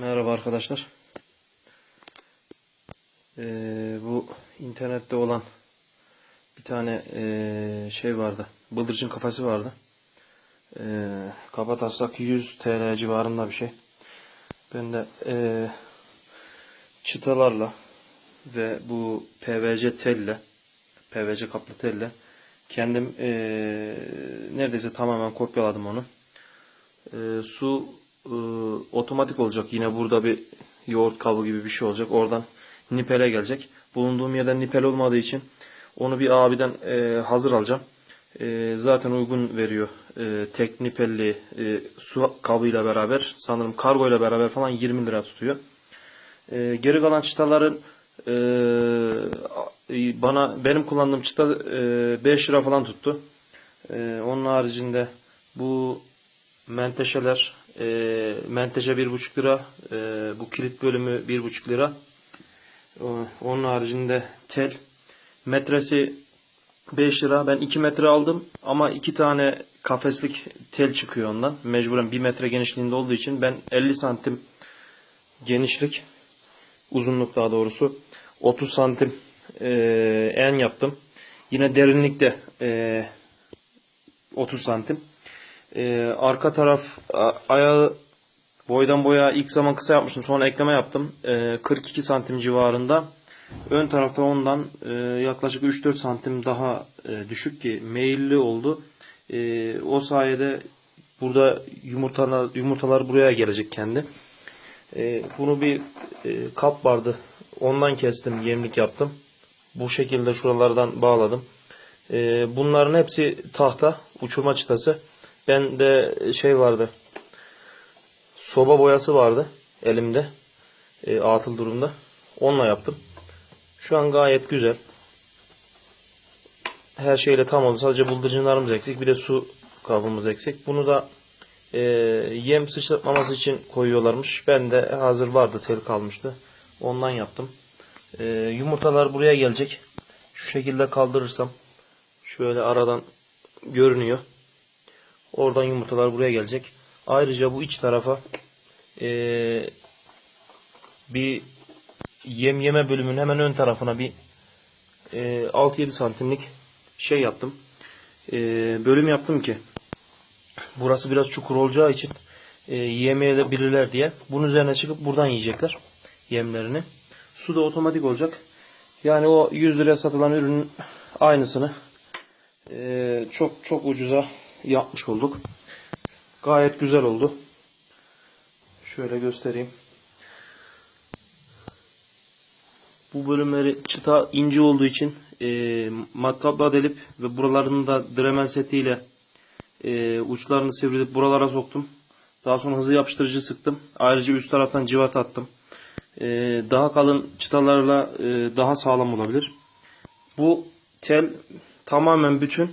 Merhaba arkadaşlar. Ee, bu internette olan bir tane ee, şey vardı. Bıldırcın kafası vardı. Kaba taslak 100 TL civarında bir şey. Ben de ee, çıtalarla ve bu PVC telle PVC kaplı telle kendim ee, neredeyse tamamen kopyaladım onu. Ee, su e, otomatik olacak. Yine burada bir yoğurt kabı gibi bir şey olacak. Oradan nipele gelecek. Bulunduğum yerden nipel olmadığı için onu bir abiden e, hazır alacağım. E, zaten uygun veriyor. E, tek nipelli e, su kabıyla beraber sanırım kargo ile beraber falan 20 lira tutuyor. E, geri kalan çıtaların e, bana benim kullandığım çıta e, 5 lira falan tuttu. E, onun haricinde bu menteşeler e, menteşe bir buçuk lira e, bu kilit bölümü bir buçuk lira. Onun haricinde tel. Metresi 5 lira. Ben 2 metre aldım ama 2 tane kafeslik tel çıkıyor ondan. Mecburen 1 metre genişliğinde olduğu için ben 50 santim genişlik uzunluk daha doğrusu 30 santim e, en yaptım. Yine derinlikte e, 30 santim ee, arka taraf a- ayağı boydan boya ilk zaman kısa yapmıştım. Sonra ekleme yaptım. Ee, 42 santim civarında. Ön tarafta ondan e, yaklaşık 3-4 santim daha e, düşük ki meyilli oldu. E, o sayede burada yumurtalar, yumurtalar buraya gelecek kendi. E, bunu bir e, kap vardı. Ondan kestim, yemlik yaptım. Bu şekilde şuralardan bağladım. E, bunların hepsi tahta, uçurma çıtası. Ben de şey vardı. Soba boyası vardı elimde. E, atıl durumda. Onunla yaptım. Şu an gayet güzel. Her şeyle tam oldu. Sadece bıldırcınlarımız eksik. Bir de su kabımız eksik. Bunu da e, yem sıçratmaması için koyuyorlarmış. Ben de hazır vardı. Tel kalmıştı. Ondan yaptım. E, yumurtalar buraya gelecek. Şu şekilde kaldırırsam şöyle aradan görünüyor. Oradan yumurtalar buraya gelecek. Ayrıca bu iç tarafa eee, bir yem yeme bölümünün hemen ön tarafına bir eee, 6-7 santimlik şey yaptım. Eee, bölüm yaptım ki burası biraz çukur olacağı için eee yemeyebilirler diye. Bunun üzerine çıkıp buradan yiyecekler yemlerini. Su da otomatik olacak. Yani o 100 liraya satılan ürünün aynısını eee, çok çok ucuza yapmış olduk. Gayet güzel oldu. Şöyle göstereyim. Bu bölümleri çıta ince olduğu için e, matkapla delip ve buralarını da Dremel setiyle e, uçlarını sivrilip buralara soktum. Daha sonra hızlı yapıştırıcı sıktım. Ayrıca üst taraftan civat attım. E, daha kalın çıtalarla e, daha sağlam olabilir. Bu tel tamamen bütün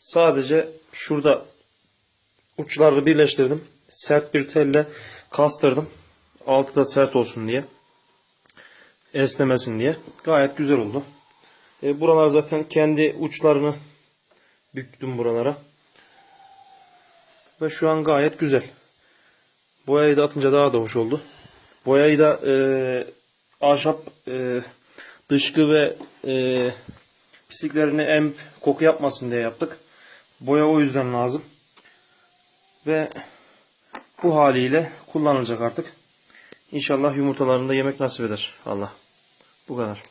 Sadece şurada uçlarını birleştirdim. Sert bir telle kastırdım. Altı da sert olsun diye. Esnemesin diye. Gayet güzel oldu. E, buralar zaten kendi uçlarını büktüm buralara. Ve şu an gayet güzel. Boyayı da atınca daha da hoş oldu. Boyayı da e, ahşap e, dışkı ve e, pisliklerini em koku yapmasın diye yaptık. Boya o yüzden lazım. Ve bu haliyle kullanılacak artık. İnşallah yumurtalarını da yemek nasip eder. Allah. Bu kadar.